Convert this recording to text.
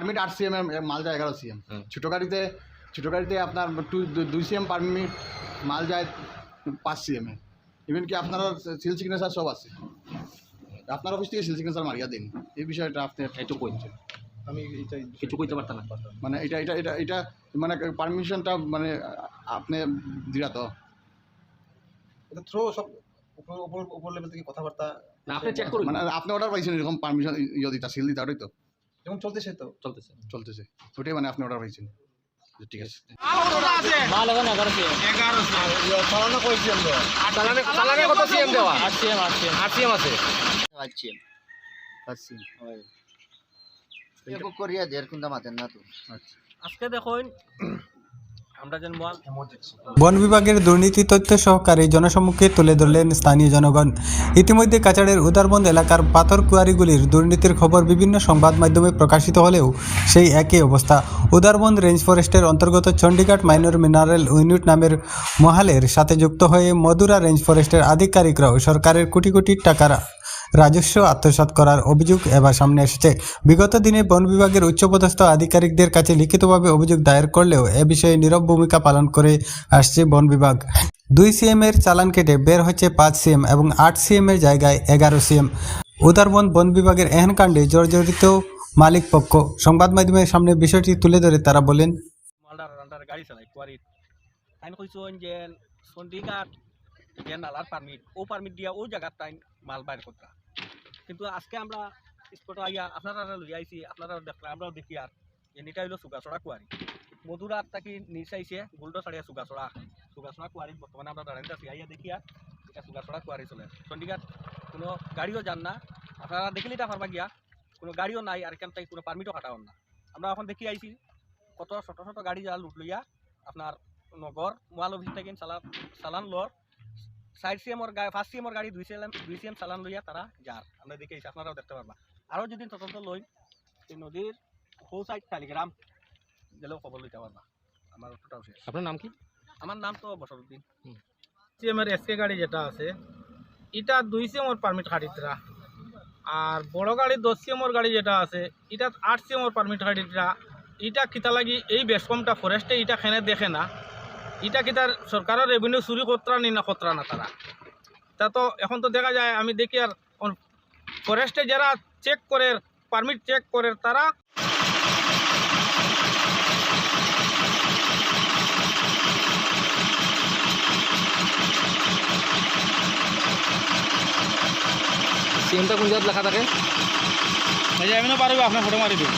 Permit আট CM মাল যায় এগারো সিএম। ছোটো গাড়িতে ছোটো গাড়িতে আপনার টু দুই সিএম পারমিট মাল যায় পাঁচ সিএম এ। ইভেন কি আপনার সিল সিগনেচার সব আছে? আপনার অফিস থেকে সিল সিগনেচার মারিয়া দিন। এই বিষয়টা আপনি একটু কইছেন আমি এটাই কিছু কইতে পারতাম না। মানে এটা এটা এটা এটা মানে পারমিশনটা মানে আপনি দিরা তো। এটা থ্রো সব উপর উপর উপর লেভেল থেকে কথাবার্তা না আপনি চেক করুন। মানে আপনি অর্ডার পাইছেন এরকম পারমিশন ইয়ে দিতা সিল দিতা ওটাই তো। যেমন চলতেছে তো? চলতেছে। চলতেছে। ওটাই মানে আপনি অর্ডার পাইছেন ঠিক আছে। তো। আজকে দেখুন বন বিভাগের দুর্নীতি তথ্য সহকারে জনসম্মুখে তুলে ধরলেন স্থানীয় জনগণ। ইতিমধ্যে কাছাড়ের উদারবন্দ এলাকার পাথর কুয়ারিগুলির দুর্নীতির খবর বিভিন্ন সংবাদ মাধ্যমে প্রকাশিত হলেও সেই একই অবস্থা। উদারবন্দ রেঞ্জ ফরেস্টের অন্তর্গত চণ্ডীঘাট মাইনর মিনারেল ইউনিট নামের মহালের সাথে যুক্ত হয়ে মধুরা রেঞ্জ ফরেস্টের আধিকারিকরাও সরকারের কোটি কোটি টাকার রাজস্ব আত্মসাৎ করার অভিযোগ এবার সামনে এসেছে। বিগত দিনে বন বিভাগের উচ্চপদস্থ আধিকারিকদের কাছে লিখিতভাবে অভিযোগ দায়ের করলেও এ বিষয়ে নীরব ভূমিকা পালন করে আসছে বন বিভাগ। দুই সিএম এর চালান কেটে বের হচ্ছে পাঁচ সিএম এবং আট সিএম এর জায়গায় এগারো সিএম। উদারবন বন বিভাগের এহেন কাণ্ডে জর্জরিত মালিক পক্ষ। সংবাদ মাধ্যমের সামনে বিষয়টি তুলে ধরে তারা বলেন মাল বাইর করতা। কিন্তু আজকে আমরা স্পটে আইয়া আপনারা লই আইছি, আপনারা দেখলে, আমরাও দেখি আর। নিটা হইল সুগাছড়া কুয়ারি মধুরাত তাকি নিচ আইছে, গুলডো ছাড়িয়া সুগাছড়া সুগাছড়া কুয়ারিত বর্তমানে আমরা দাঁড়াইতে আছি, আইয়া দেখি আর এটা সুগাছড়া কুয়ারি চলে। চণ্ডীঘাট কোনো গাড়িও যান না, আপনারা দেখিলে এটা পারবা গিয়া, কোনো গাড়িও নাই আর এখান থেকে কোনো পারমিটও কাটাও না। আমরা এখন দেখি আইছি, কত ছোট ছোট গাড়ি যা লুট লইয়া, আপনার নগর মোয়াল অফিস থেকে চালান লর সাইড সিএমর গাড়ি ফার্স্ট সিএমর গাড়ি দুই সিএম দুই সিএম চালান লইয়া তারা যার। আমরা দেখে আপনারাও দেখতে পারবা। আরও যদি তদন্ত লই এই নদীর সৌ সাইড টালিগ্রাম গেলেও খবর লইতে পারবা। আমার অতটাও শেষ। আপনার নাম কি? আমার নাম তো বসরুদ্দিন। সিএমের এসকে গাড়ি যেটা আছে এটা দুই সিএমর পারমিট কাটিতরা আর বড় গাড়ি দশ সিএমর গাড়ি যেটা আছে এটা আট সিএমর পারমিট কাটিতরা এটা কিতা লাগি এই বেসকমটা ফরেস্টে এটা খেনে দেখে না। এটা কিতার সরকারের রেভিনিউ চুরি কতরা নি না কতরা না তারা? তা তো এখন তো দেখা যায় আমি দেখি আর ফরেস্টে যারা চেক করে পারমিট চেক করে তারা সিএমটা কোন জায়গায় লেখা থাকে? আমি না পারবে আপনার ফটো মারি দিই